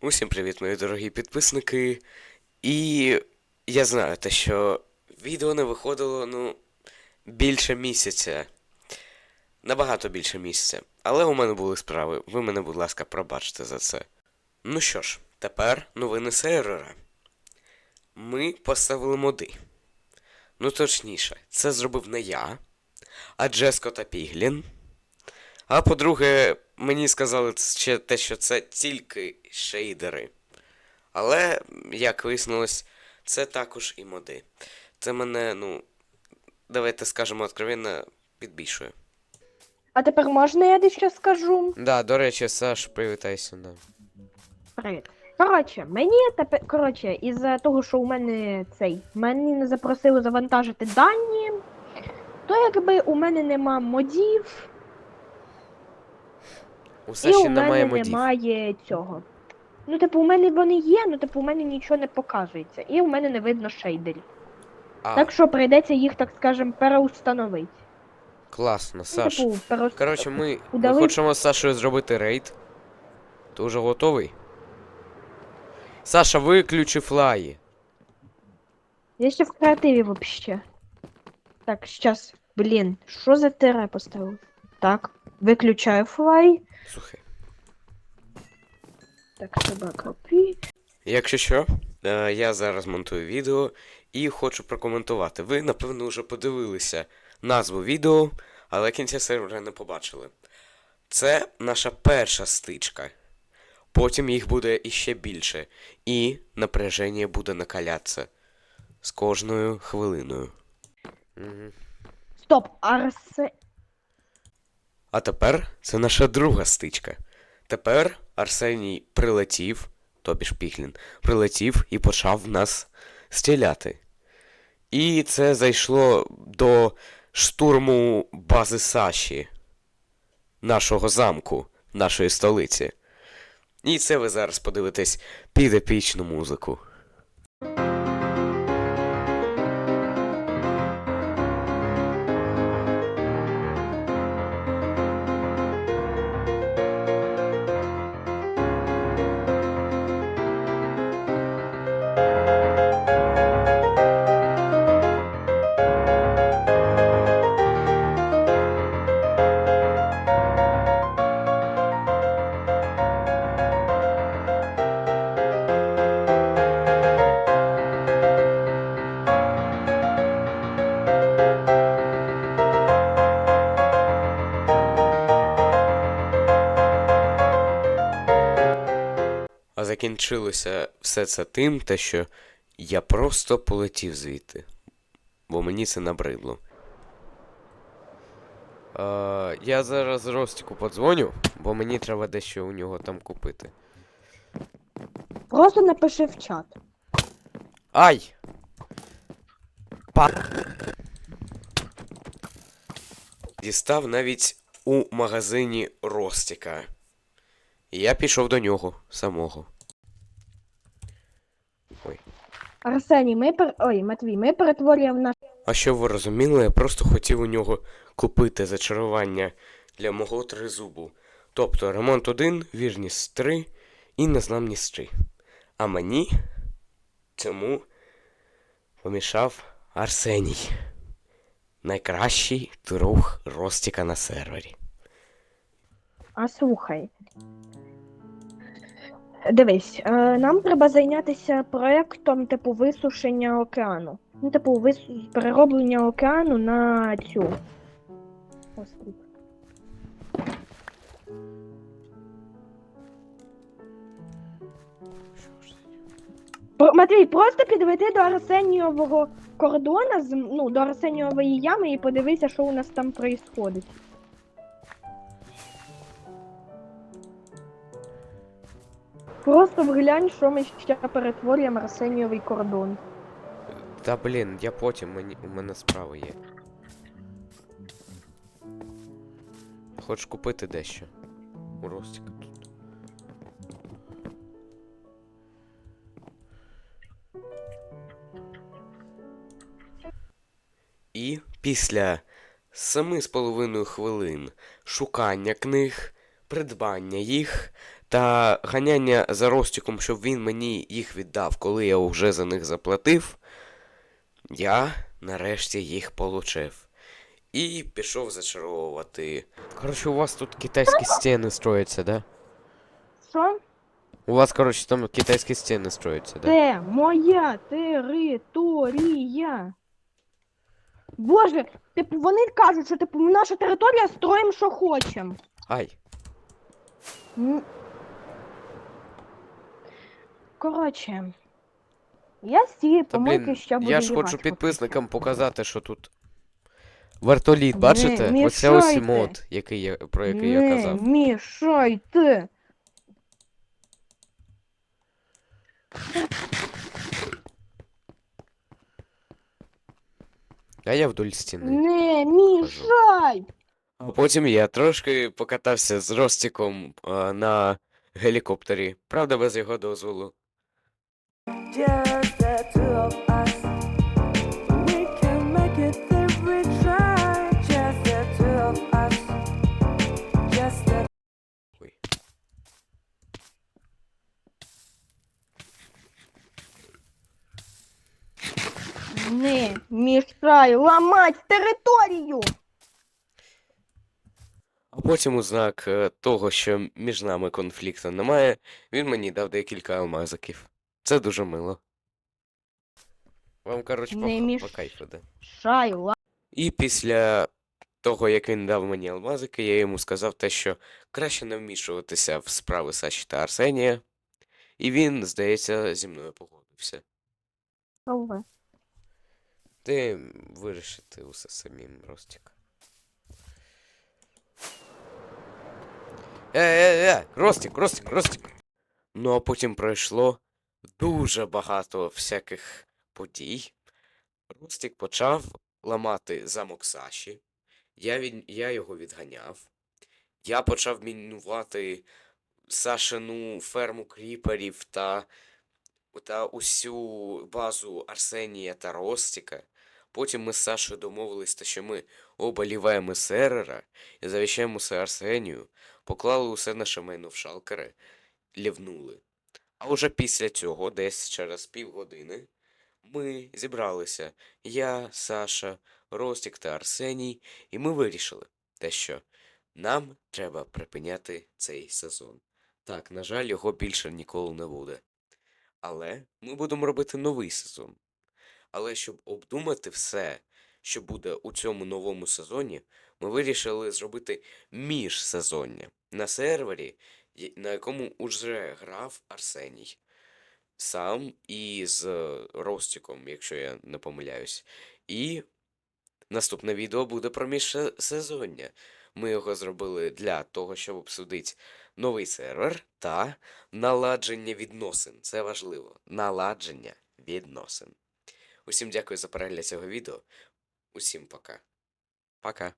Усім привіт, мої дорогі підписники. І я знаю те, що відео не виходило, ну, більше місяця. Набагато більше місяця. Але у мене були справи. Ви мене, будь ласка, пробачте за це. Ну що ж, тепер новини сервера. Ми поставили моди. Ну, точніше, це зробив не я, а Джеско та Піглін. А по-друге, мені сказали ще те, що це тільки шейдери. Але, як вияснилось, це також і моди. Це мене, ну, давайте скажемо откровенно, підбільшує. А тепер можна я дещо скажу? Да, до речі, Саш, привітайся. Да. Привіт. Коротше, мені тепер. Коротше, із-за того, що у мене цей. Мені не запросили завантажити дані, то якби у мене нема модів, У і Саші у немає модів. немає цього. Ну, типу, у мене вони є, ну типу, у мене нічого не показується. І у мене не видно шейдерів. А, Так що прийдеться їх, так скажем, переустановити. класно, Ну, Саш. типу, переус- Коротше, ми, ми удалив- хочемо з Сашою зробити рейд. Ти вже готовий? Саша, виключи флаї. Я ще в креативі вообще. Так, сейчас. Блін, що за тире поставив? Так, виключаю флай. Слухай. Так, собака копі. Якщо що, е, я зараз монтую відео і хочу прокоментувати. Ви, напевно, вже подивилися назву відео, але кінця сервера не побачили. Це наша перша стичка. Потім їх буде іще більше, і напряження буде накалятися з кожною хвилиною. Стоп, Арсе. А тепер це наша друга стичка. Тепер Арсеній прилетів, тобі ж Піхлін, прилетів і почав нас стріляти. І це зайшло до штурму бази Саші, нашого замку, нашої столиці. І це ви зараз подивитесь під епічну музику. Закінчилося все це тим, те, що я просто полетів звідти, бо мені це набридло. А, я зараз Ростіку подзвоню, бо мені треба дещо у нього там купити. Просто напиши в чат. Ай! Па... Дістав навіть у магазині Ростіка. Я пішов до нього самого. Ой. Арсеній, ми пер... Ой, Матвій, ми перетворюємо наш. А щоб ви розуміли, я просто хотів у нього купити зачарування для мого тризубу. Тобто ремонт 1, вірність 3 і незламність 3. А мені цьому помішав Арсеній. Найкращий друг Ростіка на сервері. А слухай. Дивись, е, нам треба зайнятися проектом типу висушення океану. Ну, типу, вис... перероблення океану на цю. Господи. Про- Матвій, просто підведи до Арсенієвого кордона, ну, до Арсенієвої ями і подивися, що у нас там відбувається. Просто вглянь, що ми ще перетворюємо Арсенієвий кордон. Та блін, я потім мені, у мене справи є. Хочеш купити дещо? У Ростіка. І після семи з половиною хвилин шукання книг, придбання їх та ганяння за Ростіком, щоб він мені їх віддав, коли я вже за них заплатив, я нарешті їх получив. І пішов зачаровувати. Коротше, у вас тут китайські стіни строяться, да? Що? У вас, коротше, там китайські стіни строяться, да? Це моя територія. Боже, типу, вони кажуть, що типу наша територія строїмо, що хочемо. Ай. М. Коротше. Я з цієї Та помилки блін, ще буду я ж хочу підписникам показати, що тут. Вертоліт, Не бачите? Оце ось мішайте. мод, який я, про який я Не казав. мішайте. А я вдоль стіни. Не мішай. А потім я трошки покатався з Ростіком а, на гелікоптері. Правда, без його дозволу. Не мішай ламать територію. А потім у знак е, того, що між нами конфлікту немає, він мені дав декілька алмазиків. Це дуже мило. Вам, коротше, по, Не по кайфу, да. Шай ла. І після того, як він дав мені алмазики, я йому сказав те, що краще не вмішуватися в справи Саші та Арсенія. І він, здається, зі мною погодився. Алло. Ти вирішити усе самим, Ростік. Е, е, е, Ростік, Ростік, Ростік. Ну, а потім пройшло дуже багато всяких подій. Ростік почав ламати замок Саші. Я, від... я його відганяв. Я почав мінувати Сашину ферму кріперів та, та усю базу Арсенія та Ростіка. Потім ми з Сашою домовились, те, що ми оба ліваємо серера і завіщаємо усе Арсенію, поклали усе наше майно в шалкери, лівнули. А уже після цього, десь через півгодини, ми зібралися. Я, Саша, Ростік та Арсеній, і ми вирішили те, що нам треба припиняти цей сезон. Так, на жаль, його більше ніколи не буде. Але ми будемо робити новий сезон. Але щоб обдумати все, що буде у цьому новому сезоні, ми вирішили зробити міжсезоння на сервері, на якому уже грав Арсеній. Сам і з е, Ростіком, якщо я не помиляюсь. І наступне відео буде про міжсезоння. Ми його зробили для того, щоб обсудити новий сервер та наладження відносин. Це важливо. Наладження відносин. Усім дякую за перегляд цього відео. Усім пока. Пока.